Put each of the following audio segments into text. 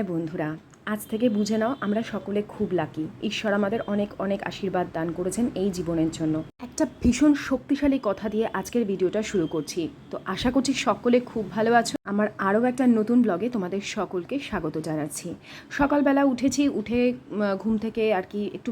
হ্যাঁ বন্ধুরা, আজ থেকে বুঝে নাও আমরা সকলে খুব লাকি ঈশ্বর আমাদের অনেক অনেক আশীর্বাদ দান করেছেন এই জীবনের জন্য। একটা ভীষণ শক্তিশালী কথা দিয়ে আজকের ভিডিওটা শুরু করছি। তো আশা করছি সকলে খুব ভালো আছো। আমার আরও একটা নতুন ব্লগে তোমাদের সকলকে স্বাগত জানাচ্ছি। সকালবেলা উঠেছি, উঠে ঘুম থেকে আর কি একটু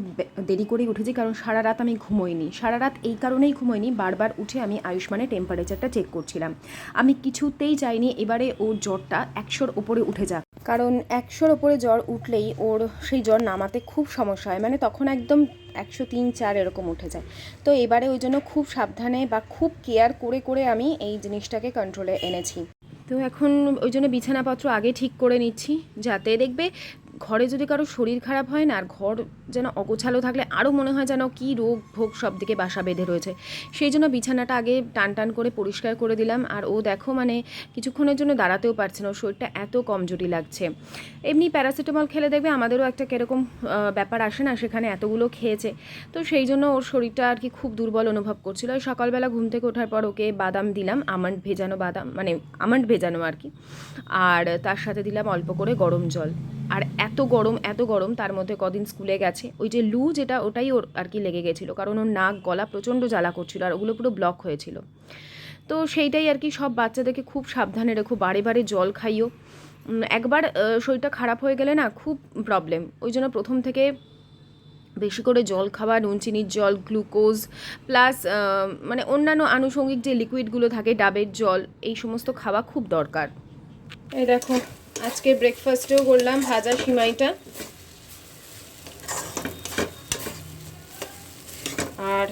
দেরি করেই উঠেছি কারণ সারা রাত আমি ঘুমোইনি। সারা রাত এই কারণেই ঘুমোইনি, বারবার উঠে আমি আয়ুষ্মানের টেম্পারেচারটা চেক করছিলাম। আমি কিছুতেই চাইনি এবারে ওর জ্বরটা একশোর ওপরে উঠে যাক। কারণ একশোর ওপরে জ্বর উঠলেই ওর সেই জ্বর নামাতে খুব সমস্যা হয়। মানে তখন একদম একশো তিন, চার এরকম উঠে যায়। তো এবারে ওই জন্য খুব সাবধানে বা খুব কেয়ার করে করে আমি এই জিনিসটাকে কন্ট্রোলে এনেছি। তো এখন ওই জন্য বিছানাপত্র আগে ঠিক করে নিচ্ছি, যাতে দেখবে ঘরে যদি কারও শরীর খারাপ হয় না, আর ঘর যেন অগোছালো থাকলে আরও মনে হয় যেন কী রোগ ভোগ সব দিকে বাসা বেঁধে রয়েছে। সেই জন্য বিছানাটা আগে টান টান করে পরিষ্কার করে দিলাম, আর ও দেখো মানে কিছুক্ষণের জন্য দাঁড়াতেও পারছে না, ওর শরীরটা এত কমজোরি লাগছে। এমনি প্যারাসিটামল খেলে দেখবে আমাদেরও একটা কীরকম ব্যাপার আসে না, সেখানে এতগুলো খেয়েছে। তো সেই জন্য ওর শরীরটা আর কি খুব দুর্বল অনুভব করছিল। সকালবেলা ঘুম থেকে ওঠার পর ওকে বাদাম দিলাম, আমন্ড ভেজানো বাদাম মানে আমন্ড ভেজানো আর কি। আর তার সাথে দিলাম অল্প করে গরম জল। আর এত গরম এত গরম তার মধ্যে কদিন স্কুলে গেছে। ওই যে লু যেটা, ওটাই ওর আর কি লেগে গেছিল। কারণ ওর নাক, গলা প্রচণ্ড জ্বালা করছিল আর ওগুলো পুরো ব্লক হয়েছিল। তো সেইটাই আর কি সব বাচ্চাদেরকে খুব সাবধানে রেখো, বারে বারে জল খাইও। একবার শরীরটা খারাপ হয়ে গেলে না খুব প্রবলেম ওই জন্য প্রথম থেকে বেশি করে জল খাওয়া, নুন, চিনির জল গ্লুকোজ প্লাস মানে অন্যান্য আনুষঙ্গিক যে লিকুইডগুলো থাকে, ডাবের জল, এই সমস্ত খাওয়া খুব দরকার। এই দেখো। আজকে ব্রেকফাস্টেও করলাম ভাজা সিমাইটা। আর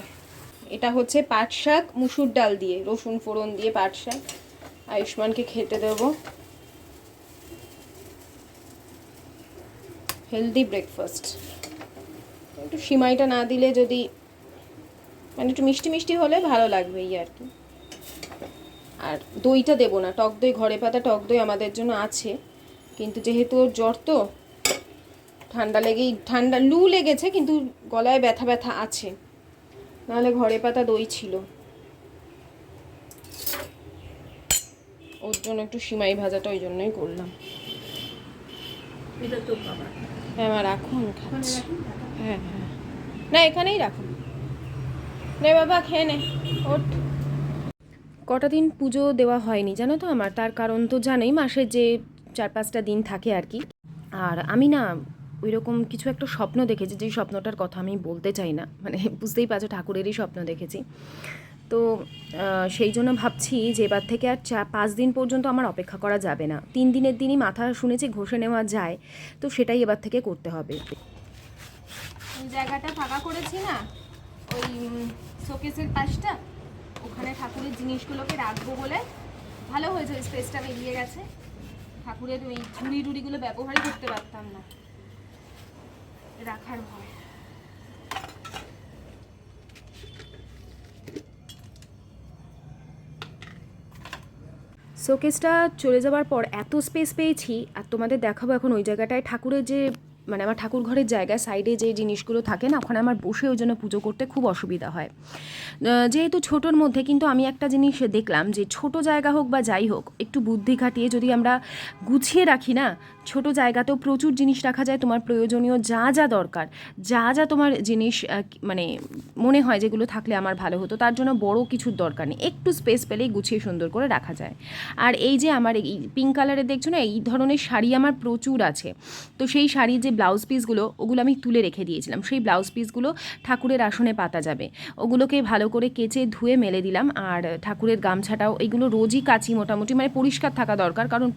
এটা হচ্ছে পাট শাক, মুসুর ডাল দিয়ে, রসুন ফোড়ন দিয়ে পাট শাক। আয়ুষ্মানকে খেতে দেবো। হেলদি ব্রেকফাস্ট একটু সিমাইটা না দিলে যদি মানে একটু মিষ্টি মিষ্টি হলে ভালো লাগবে এই আর কি। আর দইটা দেবো না, টক দই, ঘরে পাতা টক দই আমাদের জন্য আছে। কিন্তু যেহেতু ওর জ্বর তো ঠান্ডা লেগেই ঠান্ডা লু লেগেছে কিন্তু গলায় ব্যথা ব্যথা আছে। নাহলে ঘরে পাতা দই ছিল। ওর জন্য একটু সিমাই ভাজাটা ওই জন্যই করলাম। হ্যাঁ মা রাখুন খাচ্ছি। হ্যাঁ হ্যাঁ। না এখানেই রাখুন। নে বাবা খেয়ে নে। ওঠ। কটা দিন পুজো দেওয়া হয়নি জানো তো আমার? তার কারণ তো জানোই মাসে যে চার পাঁচটা দিন থাকে আর কি। আর আমি না ওই রকম কিছু একটা স্বপ্ন দেখেছি, যেই স্বপ্নটার কথা আমি বলতে চাই না। মানে বুঝতেই পারছ, ঠাকুরেরই স্বপ্ন দেখেছি। তো সেই জন্য ভাবছি যে এবার থেকে আর চা, পাঁচ দিন পর্যন্ত আমার অপেক্ষা করা যাবে না। তিন দিনের দিনই মাথা শুনেছি ঘষে নেওয়া যায়, তো সেটাই এবার থেকে করতে হবে। জায়গাটা ফাঁকা করেছি না, ওই শোকেসের পাশটা, ওখানে ঠাকুরের জিনিসগুলোকে রাখব বলে। ভালো হয়েছে স্পেসটা বেরিয়ে গেছে। ঠাকুরের ওই ঝুড়ি টুড়িগুলো ব্যবহারই করতে পারতাম না। রাখার ভয়। শোকেসটা চলে যাওয়ার পর এত স্পেস পেয়েছি, আর তোমাদের দেখাবো এখন ওই জায়গাটায় ঠাকুরের যে মানে আমার ঠাকুর ঘরের জায়গা সাইডে যে জিনিসগুলো থাকে না, ওখানে আমার বসে ওই জন্য পুজো করতে খুব অসুবিধা হয়। যেহেতু ছোটোর মধ্যে কিন্তু আমি একটা জিনিস দেখলাম যে ছোট জায়গা হোক বা যাই হোক, একটু বুদ্ধি খাটিয়ে যদি আমরা গুছিয়ে রাখি না, ছোট জায়গাতেও প্রচুর জিনিস রাখা যায়, তোমার প্রয়োজনীয় যা যা দরকার, যা যা তোমার জিনিস মানে মনে হয় যেগুলো থাকলে আমার ভালো হতো, তার জন্য বড় কিছুর দরকার নেই, একটু স্পেস পেলেই গুছিয়ে সুন্দর করে রাখা যায়। আর এই যে আমার এই পিঙ্ক কালারের দেখছ না, এই ধরনের শাড়ি আমার প্রচুর আছে, তো সেই শাড়ির যে ব্লাউজ পিসগুলো ওগুলো আমি তুলে রেখে দিয়েছিলাম, সেই ব্লাউজ পিসগুলো ঠাকুরের আসনে পাতা যাবে, ওগুলোকে ভালো করে কেচে ধুয়ে মেলে দিলাম। আর ঠাকুরের গামছাটাও এইগুলো রোজই কাচি মোটামুটি মানে পরিষ্কার থাকা দরকার, কারণ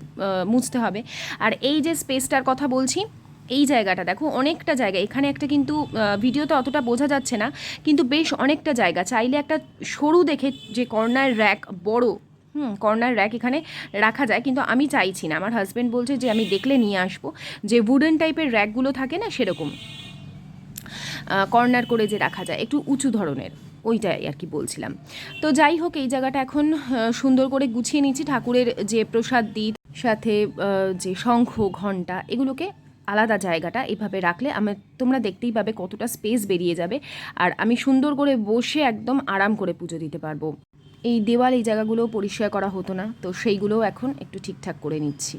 মুছতে হবে। আর এই যে স্পেসটার কথা বলছি, এই জায়গাটা দেখো, অনেকটা জায়গা। এখানে একটা কিন্তু ভিডিওতে অতটা বোঝা যাচ্ছে না, কিন্তু বেশ অনেকটা জায়গা। চাইলে একটা সরু দেখে যে কর্নার র্যাক বড়, হুম, কর্নার র্যাক এখানে রাখা যায়, কিন্তু আমি চাইছি না। আমার হাজব্যান্ড বলছে যে, আমি দেখলে নিয়ে আসব। যে উডেন টাইপের র্যাকগুলো থাকে না, সেরকম কর্নার করে যে রাখা যায়, একটু উঁচু ধরনের। ওইটাই আর কি বলছিলাম। তো যাই হোক, এই জায়গাটা এখন সুন্দর করে গুছিয়ে নিচ্ছি ঠাকুরের যে প্রসাদ দিই, সাথে যে শঙ্খ, ঘণ্টা, এগুলোকে আলাদা জায়গাটা এভাবে রাখলে আমি তোমরা দেখতেই পাবে কতটা স্পেস বেরিয়ে যাবে। আর আমি সুন্দর করে বসে একদম আরাম করে পুজো দিতে পারব। এই দেওয়াল, এই জায়গাগুলো পরিষ্কার করা হতো না, তো সেইগুলোও এখন একটু ঠিকঠাক করে নিচ্ছি।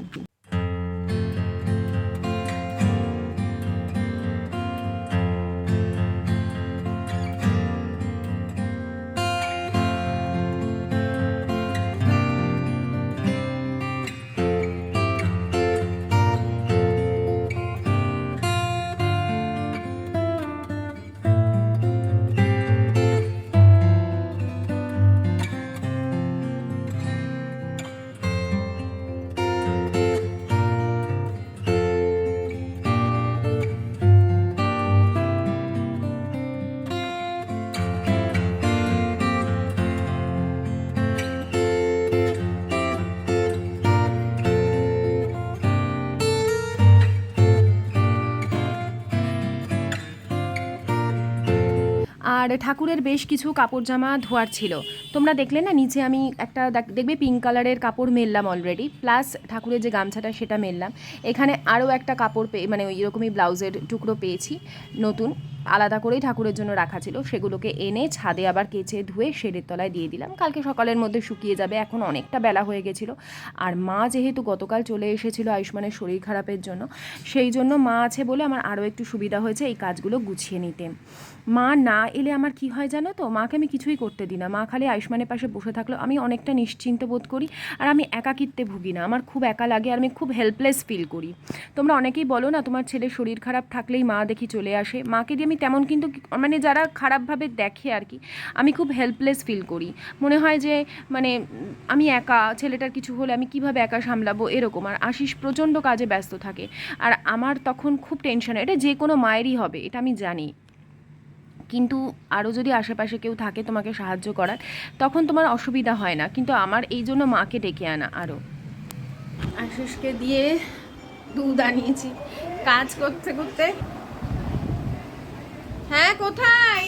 আর ঠাকুরের বেশ কিছু কাপড় জামা ধোয়ার ছিল। তোমরা দেখলে না, নিচে আমি একটা দেখ- দেখবে পিঙ্ক কালারের কাপড় মেললাম অলরেডি প্লাস ঠাকুরের যে গামছাটা সেটা মেললাম। এখানে আরও একটা কাপড় পেয়ে মানে ওই রকমই ব্লাউজের টুকরো পেয়েছি, নতুন, আলাদা করেই ঠাকুরের জন্য রাখা ছিল, সেগুলোকে এনে ছাদে আবার কেচে ধুয়ে শেডের তলায় দিয়ে দিলাম। কালকে সকালের মধ্যে শুকিয়ে যাবে, এখন অনেকটা বেলা হয়ে গেছিল। আর মা যেহেতু গতকাল চলে এসেছিল আয়ুষ্মানের শরীর খারাপের জন্য, সেই জন্য মা আছে বলে আমার আরও একটু সুবিধা হয়েছে এই কাজগুলো গুছিয়ে নিতে। মা না এলে আমার কি হয় জানো তো? মাকে আমি কিছুই করতে দিই না, মা খালি আয়ুষ্মানের পাশে বসে থাকলেও আমি অনেকটা নিশ্চিন্ত বোধ করি আর আমি একাকিত্বে ভুগি না। আমার খুব একা লাগে, আর আমি খুব হেল্পলেস ফিল করি। তোমরা অনেকেই বলো না, তোমার ছেলে শরীর খারাপ থাকলেই মা দেখি চলে আসে। মাকে দিয়ে আমি তেমন কিন্তু মানে যারা খারাপভাবে দেখে আর কি, আমি খুব হেল্পলেস ফিল করি। মনে হয় যে মানে আমি একা, ছেলেটার কিছু হলে আমি কীভাবে একা সামলাবো এরকম। আর আশিস প্রচণ্ড কাজে ব্যস্ত থাকে। আর আমার তখন খুব টেনশন এটা যে কোনো মায়েরই হবে, এটা আমি জানি। কিন্তু আরও যদি আশেপাশে কেউ থাকে তোমাকে সাহায্য করার, তখন তোমার অসুবিধা হয় না। কিন্তু আমার এই জন্য মাকে ডেকে আনা আরও আশিসকে দিয়ে দুধ আনিয়েছি। কাজ করতে করতে। হ্যাঁ কোথায়?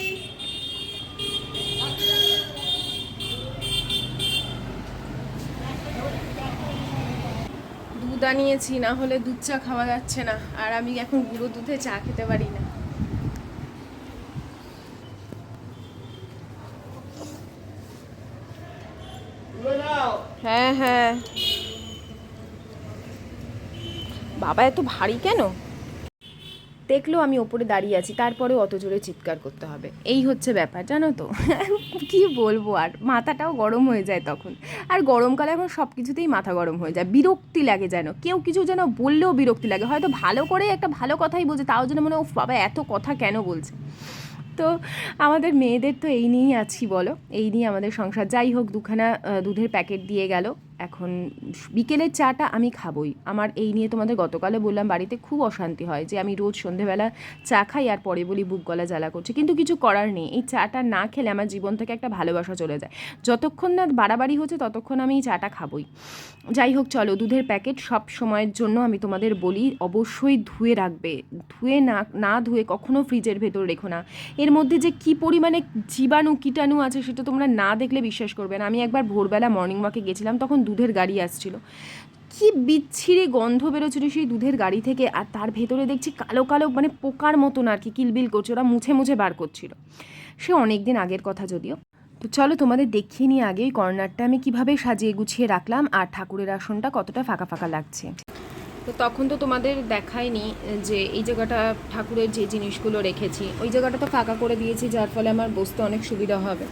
দুধ আনিয়েছি, না হলে দুধ চা খাওয়া যাচ্ছে না। আর আমি এখন গুঁড়ো দুধে চা খেতে পারি না। হ্যাঁ। বাবা এত ভারী কেন? দেখল আমি ওপরে দাঁড়িয়ে আছি তারপরে অত জোরে চিৎকার করতে হবে। এই হচ্ছে ব্যাপার, জানো তো? কি বলব আর, মাথাটাও গরম হয়ে যায় তখন। আর গরমকালে এখন সব কিছুতেই মাথা গরম হয়ে যায়, বিরক্তি লাগে যেন। কেউ কিছু যেন বললেও বিরক্তি লাগে, হয়তো ভালো করে একটা ভালো কথাই বলছে তাও যেন মনে উফ, বাবা, এত কথা কেন বলছে? তো আমাদের মেয়েদের তো এই নিয়েই আছি, বলো। এই নিয়ে আমাদের সংসার। যাই হোক, দুখানা দুধের প্যাকেট দিয়ে গেল। এখন বিকেলের চাটা আমি খাবই। আমার এই নিয়ে তোমাদের গতকালে বললাম, বাড়িতে খুব অশান্তি হয় যে আমি রোজ সন্ধেবেলা চা খাই আর পরে বলি বুক গলা জ্বালা করছে। কিন্তু কিছু করার নেই। এই চাটা না খেলে আমার জীবন থেকে একটা ভালোবাসা চলে যায়। যতক্ষণ না বাড়াবাড়ি হচ্ছে, ততক্ষণ আমি এই চাটা খাবই। যাই হোক, চলো দুধের প্যাকেট সব সময়ের জন্য আমি তোমাদের বলি, অবশ্যই ধুয়ে রাখবে। ধুয়ে না না ধুয়ে কখনো ফ্রিজের ভেতর রেখো না। এর মধ্যে যে কি পরিমাণে জীবাণু, কীটাণু আছে সেটা তোমরা না দেখলে বিশ্বাস করবে না। আমি একবার ভোরবেলা মর্নিং ওয়াকে গেছিলাম, তখন দুধের গাড়ি আসছিল। কি বিচ্ছিরি গন্ধ বেরোচ্ছিল সেই দুধের গাড়ি থেকে। আর তার ভেতরে দেখছি কালো কালো মানে পোকার মতন আর কি কিলবিল করছে, ওরা মুছে মুছে বার করছিল। সে অনেক দিন আগের কথা যদিও। তো চলো তোমাদের দেখিয়ে নিয়ে আগে ওই কর্নারটা আমি কীভাবে সাজিয়ে গুছিয়ে রাখলাম আর ঠাকুরের আসনটা কতটা ফাঁকা ফাঁকা লাগছে। তো তখন তো তোমাদের দেখায়নি যে এই জায়গাটা ঠাকুরের যে জিনিসগুলো রেখেছি, ওই জায়গাটা তো ফাঁকা করে দিয়েছি, যার ফলে আমার বসতে অনেক সুবিধা হবে।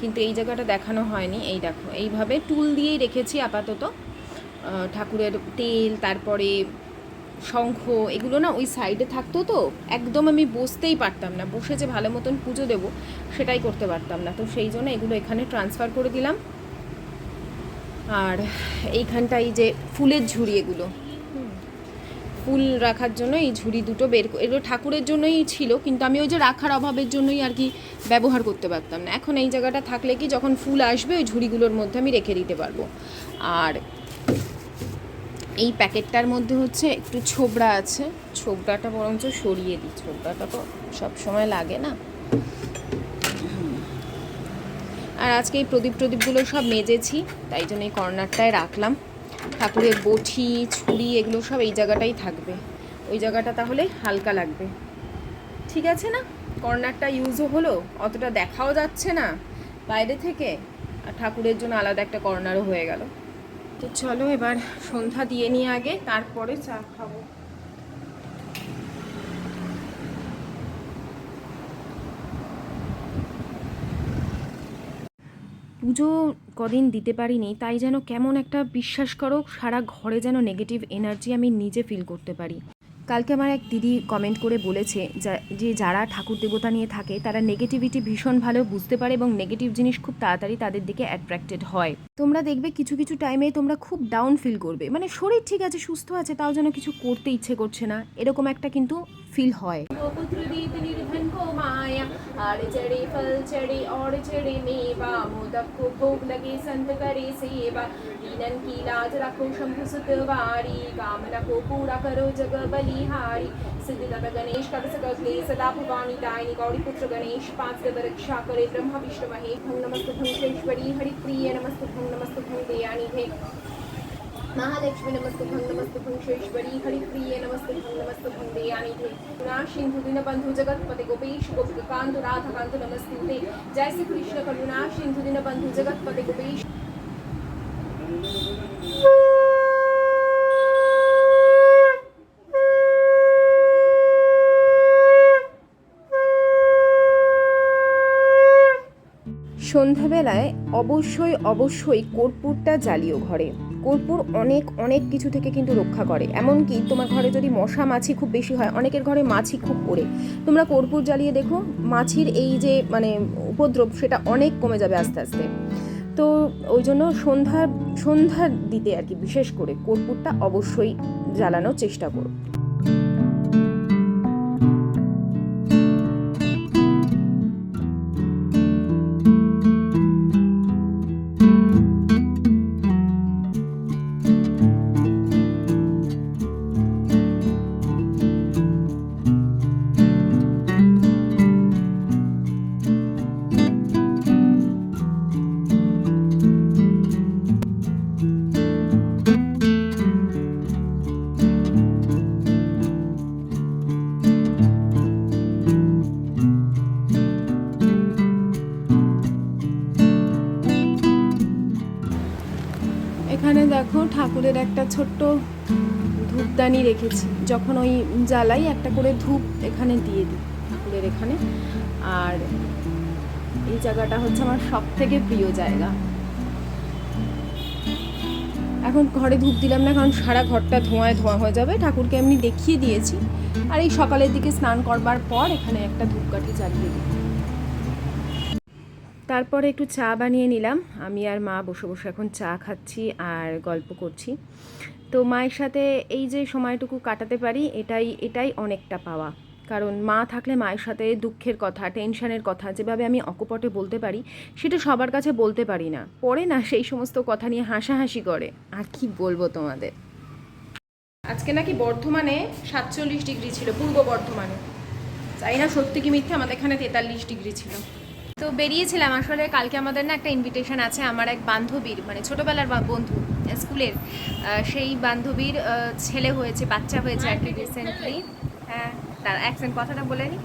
কিন্তু এই জায়গাটা দেখানো হয়নি, এই দেখো। এইভাবে টুল দিয়েই রেখেছি আপাতত। ঠাকুরের তেল, তারপরে শঙ্খ, এগুলো না ওই সাইডে থাকতো তো, একদম আমি বসতেই পারতাম না। বসে যে ভালো মতন পুজো দেবো, সেটাই করতে পারতাম না। তো সেই জন্য এগুলো এখানে ট্রান্সফার করে দিলাম। আর এইখানটা এই যে ফুলের ঝুড়ি এগুলো। ফুল রাখার জন্য এই ঝুড়ি দুটো বের এগুলো ঠাকুরের জন্যই ছিল, কিন্তু আমি ওই যে রাখার অভাবের জন্যই আর কি ব্যবহার করতে পারতাম না। এখন এই জায়গাটা থাকলে কি যখন ফুল আসবে, ওই ঝুড়িগুলোর মধ্যে আমি রেখে দিতে পারব। আর এই প্যাকেটটার মধ্যে হচ্ছে একটু ছোবড়া আছে, ছোবড়াটা বরঞ্চ সরিয়ে দিই। ছোবড়াটা তো সব সময় লাগে না। আর আজকে এই প্রদীপ প্রদীপগুলো সব মেজেছি, তাই জন্য এই কর্নারটায় রাখলাম। ঠাকুরের বটি ছুরি এগুলো সব এই জায়গাটাই থাকবে। ওই জায়গাটা তাহলে হালকা লাগবে। ঠিক আছে না? কর্নারটা ইউজও হলো, অতটা দেখাও যাচ্ছে না বাইরে থেকে, আর ঠাকুরের জন্য আলাদা একটা কর্নারও হয়ে গেল। তো চলো এবার সন্ধ্যা দিয়ে নিয়ে আগে, তারপরে চা খাব। পুজো কদিন দিতে পারিনি, তাই যেন কেমন একটা বিশ্বাস করো, সারা ঘরে যেন নেগেটিভ এনার্জি আমি নিজে ফিল করতে পারি। কালকে আমার এক দিদি কমেন্ট করে বলেছে যে যারা ঠাকুর দেবতা নিয়ে থাকে, তারা নেগেটিভিটি ভীষণ ভালো বুঝতে পারে এবং নেগেটিভ জিনিস খুব তাড়াতাড়ি তাদের দিকে অ্যাট্রাক্টেড হয়। তোমরা দেখবে কিছু কিছু টাইমে তোমরা খুব ডাউন ফিল করবে। মানে শরীর ঠিক আছে, সুস্থ আছে, তাও যেন কিছু করতে ইচ্ছে করছে না। এরকম একটা কিন্তু ফিল হয়। কামনা কো পুরা করো জগ चढ़े फल चढ़े और चढ़े मेवा मोदक को भोग लगे संत करे सेवा दीनन की लाज रखो शंभु सुत वारी कामना को पूरा करो जग बलिहारी सिद्धिदाता गणेश कर सकल क्लेश सदा भवानी दायनी गौरी पुत्र गणेश पांच देव रक्षा करे ब्रह्मा विष्णु महेश भंग नमस्तु भंगेश्वरी हरिप्रिय नमस्तु भंग नमस्तु भंग दयानी भे महालक्ष्मी नमस्तु भंग नमस्तु भंगेश्वरी हरिप्रिय नमस्तु भंग नमस्तु भंग दयानी थे ना सिंधु दीन बंधु जगतपति गोपेश गोपिक कांत राधा कांत नमस्ते जय श्री कृष्ण करुणा सिंधु दीन बंधु जगतपति गोपेश সন্ধ্যাবেলায় অবশ্যই অবশ্যই কর্পূরটা জ্বালিও ঘরে। কর্পূর অনেক অনেক কিছু থেকে কিন্তু রক্ষা করে। এমনকি তোমার ঘরে যদি মশা মাছি খুব বেশি হয়, অনেকের ঘরে মাছি খুব ওড়ে তোমরা কর্পূর জ্বালিয়ে দেখো, মাছির এই যে মানে উপদ্রব সেটা অনেক কমে যাবে আস্তে আস্তে। তো ওই জন্য সন্ধ্যা সন্ধ্যার দিতে আর কি বিশেষ করে কর্পূরটা অবশ্যই জ্বালানোর চেষ্টা করো। ছোট্ট ধূপদানি রেখেছি, যখন ওই জ্বালাই একটা করে ধূপ এখানে দিয়ে দিই, ঠাকুরের এখানে। আর এই জায়গাটা হচ্ছে আমার সব থেকে প্রিয় জায়গা। এখন ঘরে ধূপ দিলাম না, কারণ সারা ঘরটা ধোঁয়ায় ধোঁয়া হয়ে যাবে। ঠাকুরকে এমনি দেখিয়ে দিয়েছি। আর এই সকালের দিকে স্নান করবার পর এখানে একটা ধূপকাঠি জ্বালিয়ে দিই। তারপরে একটু চা বানিয়ে নিলাম। আমি আর মা বসে বসে এখন চা খাচ্ছি আর গল্প করছি। তো মায়ের সাথে এই যে সময়টুকু কাটাতে পারি, এটাই এটাই অনেকটা পাওয়া। কারণ মা থাকলে মায়ের সাথে দুঃখের কথা, টেনশনের কথা, যেভাবে আমি অকপটে বলতে পারি, সেটা সবার কাছে বলতে পারি না। পরে না সেই সমস্ত কথা নিয়ে হাসাহাসি করে। আর কি বলব তোমাদের? আজকে নাকি বর্ধমানে সাতচল্লিশ ডিগ্রি ছিল, পূর্ব বর্ধমানে। জানি না সত্যি কি মিথ্যে, আমাদের এখানে তেতাল্লিশ ডিগ্রি ছিল। তো বেরিয়েছিলাম, আসলে কালকে আমাদের না একটা ইনভিটেশন আছে, আমার এক বান্ধবীর মানে ছোটোবেলার বন্ধু স্কুলের সেই বান্ধবীর ছেলে হয়েছে বাচ্চা হয়েছে আর কি রিসেন্টলি হ্যাঁ তার অ্যাকসেন্ট কথাটা বলে নি।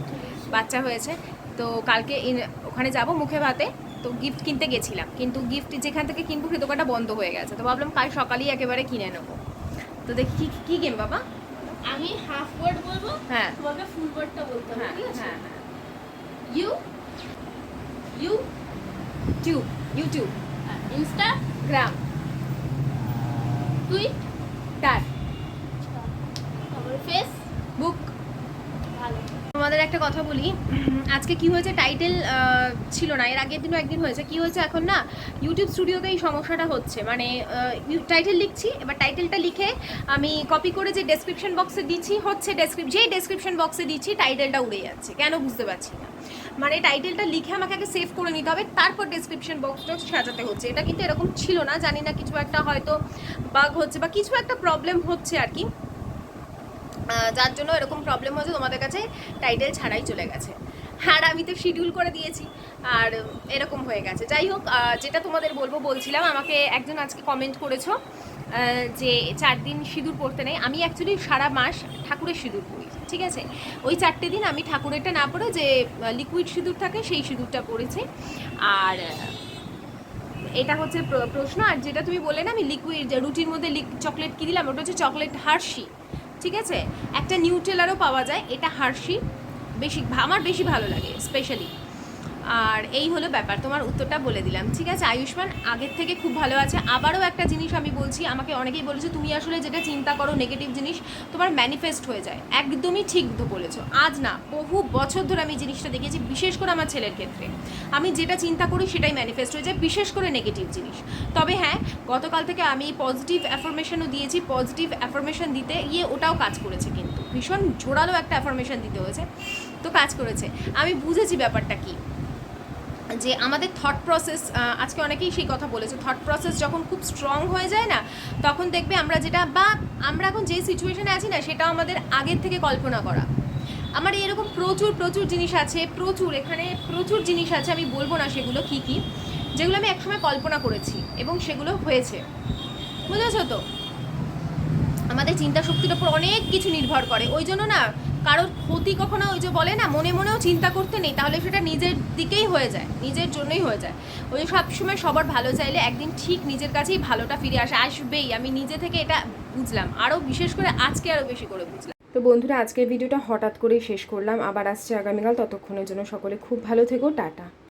বাচ্চা হয়েছে। তো কালকে ওখানে যাব মুখে ভাতে। তো গিফট কিনতে গেছিলাম। কিন্তু গিফট যেখান থেকে কিনবো সেই দোকানটা বন্ধ হয়ে গেছে। তো ভাবলাম কাল সকালেই একেবারে কিনে নেব। তো দেখি কি কি গেম বাবা? আমি হাফ ওয়ার্ড বলব? হ্যাঁ। তোমাকে ফুল ওয়ার্ডটা বলতে হবে হ্যাঁ ঠিক আছে? হ্যাঁ you YouTube YouTube Insta Twitter Facebook ভালো। আমাদের একটা কথা বলি। আজকে কি হয়েছে? টাইটেল ছিল না। এর আগের দিনও একদিন হয়েছে। কি হয়েছে এখন না? ইউটিউব স্টুডিওতে এই সমস্যাটা হচ্ছে। মানে টাইটেল লিখছি। এবার টাইটেলটা লিখে আমি কপি করে যে ডেসক্রিপশন বক্সে দিচ্ছি হচ্ছে ডেসক্রিপ যেই ডেসক্রিপশন বক্সে দিচ্ছি টাইটেলটা উড়ে যাচ্ছে। কেন বুঝতে পারছি না? মানে টাইটেলটা লিখে আমাকে আগে সেভ করে নিতে হবে। তারপর ডেসক্রিপশন বক্সটা সাজাতে হচ্ছে। এটা কিন্তু এরকম ছিল না, জানি না কিছু একটা হয়তো বাগ হচ্ছে বা কিছু একটা প্রবলেম হচ্ছে আর কি। যার জন্য এরকম প্রবলেম হচ্ছে তোমাদের কাছে টাইটেল ছাড়াই চলে গেছে। আর আমি তো শিডিউল করে দিয়েছি, আর এরকম হয়ে গেছে। যাই হোক যেটা তোমাদের বলব, বলছিলাম, আমাকে একজন আজকে কমেন্ট করেছ যে চার দিন সিঁদুর পরতে নেই। আমি অ্যাকচুয়ালি সারা মাস ঠাকুরের সিঁদুর পরি ঠিক আছে? ওই চারটে দিন আমি ঠাকুরেরটা না পরে যে লিকুইড সিঁদুর থাকে সেই সিঁদুরটা পরেছি আর এটা হচ্ছে প্রশ্ন। আর যেটা তুমি বললে না, আমি লিকুইড রুটির মধ্যে চকলেট কী দিলাম, ওটা হচ্ছে চকলেট হার্সি ঠিক আছে? একটা নিউট্রেলারও পাওয়া যায়, এটা হার্সি বেশি, আমার বেশি ভালো লাগে স্পেশালি আর এই হলো ব্যাপার, তোমার উত্তরটা বলে দিলাম। ঠিক আছে, আয়ুষ্মান আগের থেকে খুব ভালো আছে। আবারও একটা জিনিস আমি বলছি, আমাকে অনেকেই বলেছে, তুমি আসলে যেটা চিন্তা করো নেগেটিভ জিনিস, তোমার ম্যানিফেস্ট হয়ে যায়। একদমই ঠিক বলেছ। আজ না, বহু বছর ধরে আমি জিনিসটা দেখেছি, বিশেষ করে আমার ছেলের ক্ষেত্রে। আমি যেটা চিন্তা করি, সেটাই ম্যানিফেস্ট হয়ে যায়, বিশেষ করে নেগেটিভ জিনিস। তবে হ্যাঁ গতকাল থেকে আমি পজিটিভ অ্যাফরমেশনও দিয়েছি পজিটিভ অ্যাফরমেশন দিতে গিয়ে ওটাও কাজ করেছে কিন্তু। ভীষণ জোরালো একটা অ্যাফরমেশন দিতে হয়েছে, তো কাজ করেছে। আমি বুঝেছি ব্যাপারটা কী। যে আমাদের থট প্রসেস আজকে অনেকেই সেই কথা বলেছে থট প্রসেস যখন খুব স্ট্রং হয়ে যায় না, তখন দেখবে আমরা যেটা, বা আমরা এখন যে সিচুয়েশানে আছি না, সেটাও আমাদের আগের থেকে কল্পনা করা। আমার এরকম প্রচুর প্রচুর জিনিস আছে, প্রচুর, এখানে প্রচুর জিনিস আছে, আমি বলব না সেগুলো কী কী, যেগুলো আমি একসময় কল্পনা করেছি এবং সেগুলো হয়েছে। বুঝেছ তো? আমাদের চিন্তা শক্তির ওপর অনেক কিছু নির্ভর করে। ওই জন্য না কারোর ক্ষতি কখনো ওই যে বলে না, মনে মনেও চিন্তা করতে নেই, তাহলে সেটা নিজের দিকেই হয়ে যায়, নিজের জন্যই হয়ে যায়। ওই যে সবসময় সবার ভালো চাইলে একদিন ঠিক নিজের কাছেই ভালোটা ফিরে আসে, আসবেই। আমি নিজে থেকে এটা বুঝলাম, আরও বিশেষ করে আজকে আরও বেশি করে বুঝলাম। তো বন্ধুরা, আজকের ভিডিওটা হঠাৎ করেই শেষ করলাম। আবার আসছে আগামীকাল, ততক্ষণের জন্য সকলে খুব ভালো থেকো, টাটা।